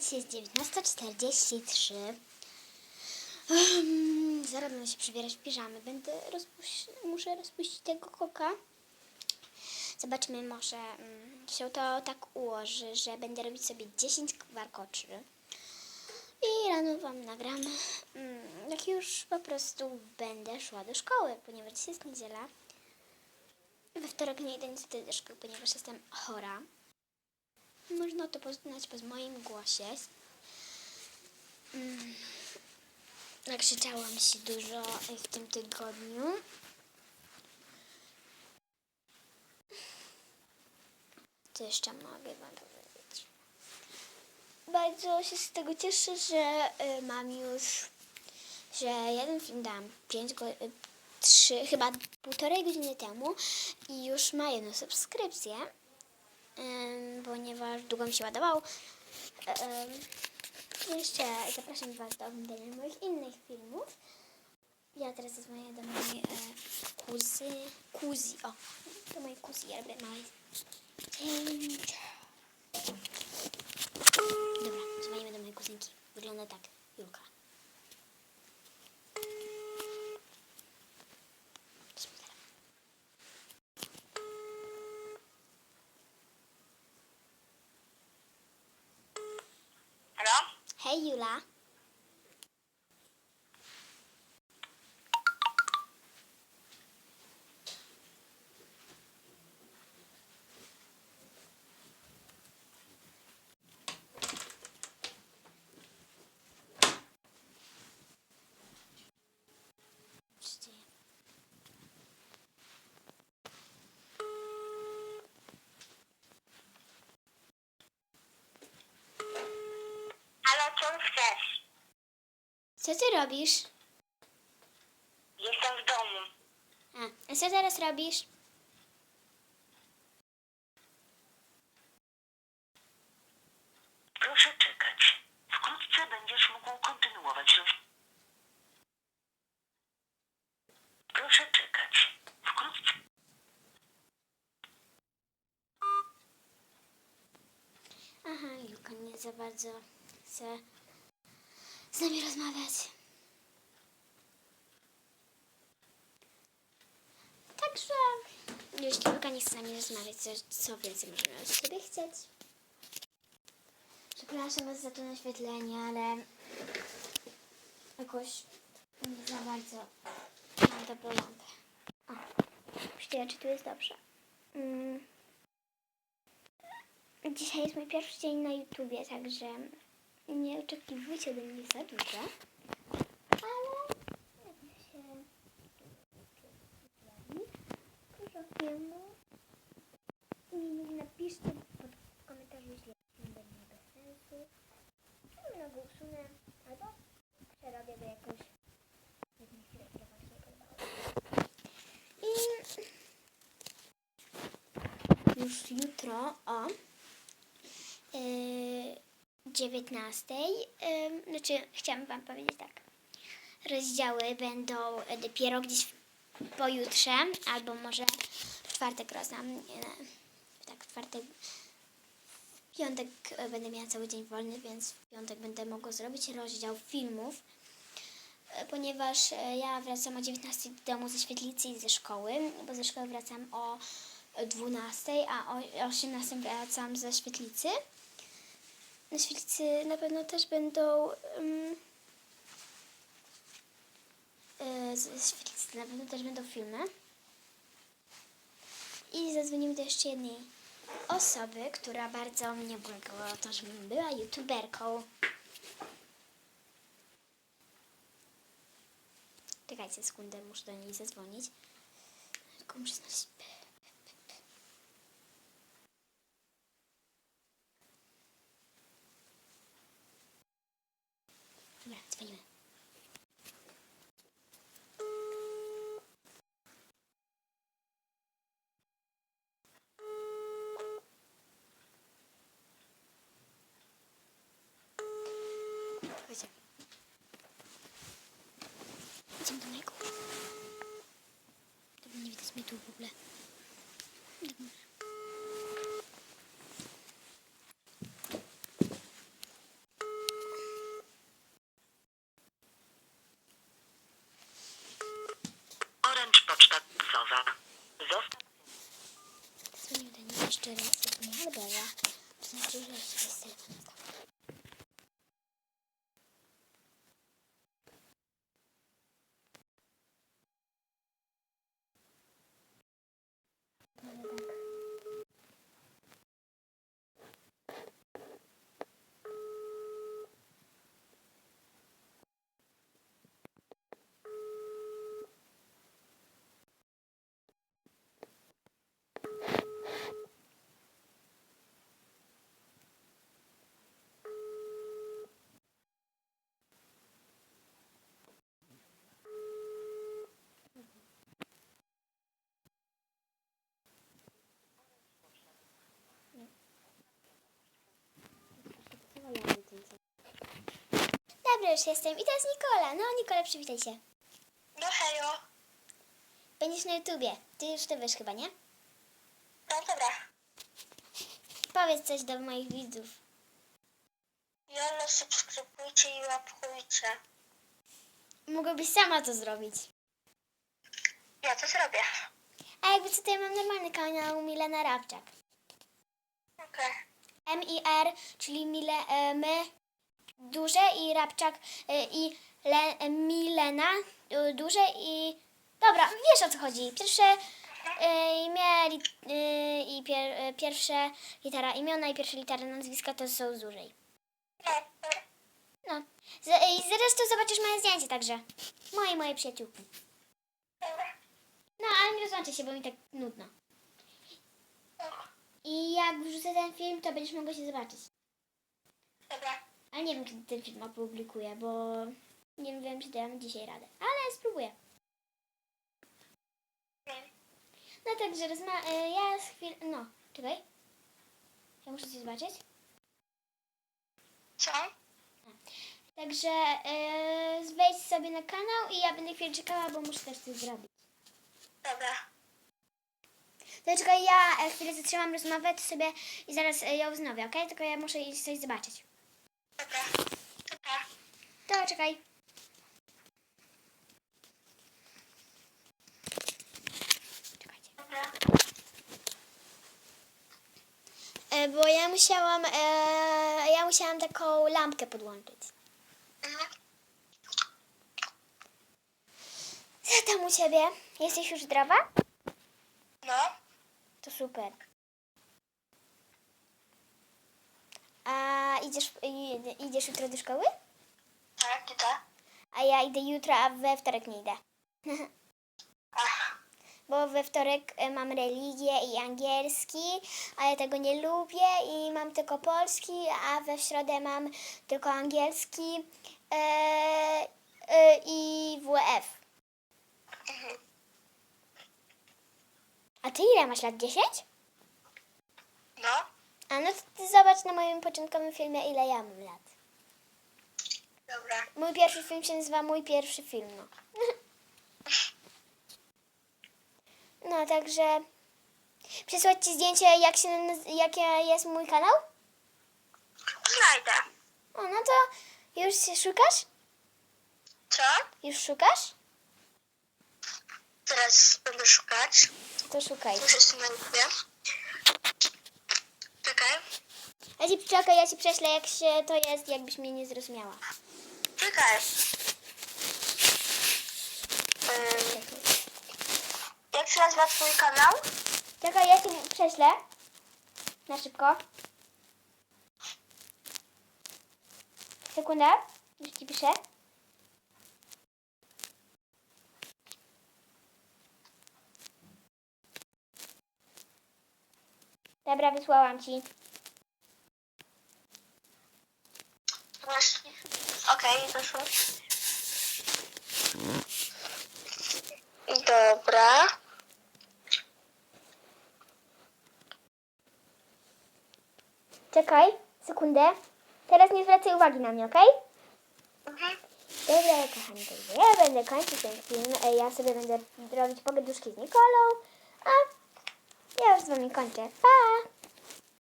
dzisiaj jest 19.43. Um, zaraz będę się przybierać w piżamy. Będę rozpuś- muszę rozpuścić tego koka. Zobaczmy, może um, się to tak ułoży, że będę robić sobie 10 warkoczy. I rano Wam nagram, mm, jak już po prostu będę szła do szkoły, ponieważ jest niedziela. We wtorek nie idę niestety do szkoły, ponieważ jestem chora. Można to poznać po moim głosie. Mm, Nakrzyczałam się dużo w tym tygodniu. Co jeszcze mogę Wam powiedzieć? Bardzo się z tego cieszę, że y, mam już, że jeden film dałam 5 go, y, trzy, chyba półtorej godziny temu i już ma jedną subskrypcję, ponieważ długo mi się ładował. Ym, jeszcze zapraszam Was do oglądania moich innych filmów. Ja teraz zadzwonię do mojej e, kuzy, kuzi, o, do mojej kuzi, ja robię małe cięcia. từ lá Co ty robisz? Jestem w domu. A, a co teraz robisz? Proszę czekać. Wkrótce będziesz mógł kontynuować roz... Proszę czekać. Wkrótce... Aha, Julka nie za bardzo chce z nami rozmawiać. Także jeśli Julka nie chce z nami rozmawiać, to co więcej możemy od siebie chcieć? Przepraszam Was za to naświetlenie, ale jakoś nie za bardzo mam dobrą lampę. O, myślę, czy tu jest dobrze. Mm. Dzisiaj jest mój pierwszy dzień na YouTubie, także nie oczekiwujcie ode mnie za dużo. Ale jak się Krokiemu mi napiszcie pod komentarzu, jeśli film będzie bez sensu. Albo go usunę, albo przerobię go jakoś. Jak mi się to właśnie podobało. I już jutro o yy, 19. Yy, znaczy, chciałam Wam powiedzieć tak. Rozdziały będą dopiero gdzieś pojutrze, albo może w czwartek rozdam. Nie, tak, w czwartek. W piątek e, będę miała cały dzień wolny, więc w piątek będę mogła zrobić rozdział filmów. E, Ponieważ e, ja wracam o 19 do domu ze świetlicy i ze szkoły, bo ze szkoły wracam o 12, a o 18 wracam ze świetlicy. Na świetlicy na pewno też będą. Um, świetlicy na pewno też będą filmy. I zadzwonimy do jeszcze jednej osoby, która bardzo mnie błagała o to, żebym była youtuberką. Czekajcie sekundę, muszę do niej zadzwonić. Tylko muszę znaleźć... Dobra, dzwonimy. Chodźcie. Idziemy do mojego. Dobra, nie widać mnie tu. Już jestem. I to jest Nikola. No, Nikola, przywitaj się. No hejo. Będziesz na YouTubie. Ty już to wiesz chyba, nie? No dobra. Powiedz coś do moich widzów. Jolo, subskrybujcie i łapkujcie. Mogłabyś sama to zrobić. Ja to zrobię. A jakby co, to ja mam normalny kanał Milena Rabczak. Okej. M-I-R, czyli Mile, e, my, duże i Rabczak e, i Le, Milena, e, duże i... Dobra, wiesz o co chodzi. Pierwsze e, imię i pier, pierwsze litera imiona i pierwsze litera nazwiska to są z dużej. No. Z, I zresztą zobaczysz moje zdjęcie także. Moje moje przyjaciółki. No, ale nie rozłączę się, bo mi tak nudno. No, I jak wrzucę ten film, to będziesz mogła się zobaczyć. Dobra. Ale nie wiem, kiedy ten film opublikuję, bo nie wiem, czy dam dzisiaj radę. Ale spróbuję. No. No także rozma... e, Ja z chwil... No, czekaj. Ja muszę coś zobaczyć. Co? Także e, wejdź sobie na kanał i ja będę chwilę czekała, bo muszę też coś zrobić. Dobra. To czekaj, ja e, chwilę zatrzymam rozmowę to sobie i zaraz ją wznowię, okej? Tylko ja muszę iść coś zobaczyć. Dobra. Dobra. To czekaj. Czekajcie. Dobra. E, bo ja musiałam, e, ja musiałam taką lampkę podłączyć. Mhm. Co tam u ciebie? Jesteś już zdrowa? No. To super. A idziesz, i- idziesz jutro do szkoły? Tak, idę. A ja idę jutro, a we wtorek nie idę. Ach. Bo we wtorek e, mam religię i angielski, a ja tego nie lubię i mam tylko polski, a we środę mam tylko angielski e, e, i WF. Mhm. A ty ile masz lat? 10? No. A no to ty zobacz na moim początkowym filmie, ile ja mam lat. Dobra. Mój pierwszy film się nazywa Mój pierwszy film, no. No, także przysłać ci zdjęcie, jak się, naz- jakie jest mój kanał? Znajdę. O, no to już się szukasz? Co? Już szukasz? Teraz będę szukać. To szukaj. Muszę się znajdę. Czekaj. Ja ci czekaj, ja ci prześlę, jak się to jest, jakbyś mnie nie zrozumiała. Czekaj. Ym, jak się nazywa twój kanał? Czekaj, ja ci prześlę. Na szybko. Sekunda. Już ci piszę. Dobra, wysłałam ci. Właśnie. Okej, doszło. Dobra. Czekaj, sekundę. Teraz nie zwracaj uwagi na mnie, okej? Mhm. Dobra, kochani, to ja będę kończyć ten film. Ja sobie będę robić pogaduszki z Nikolą. A ja już z wami kończę. Pa!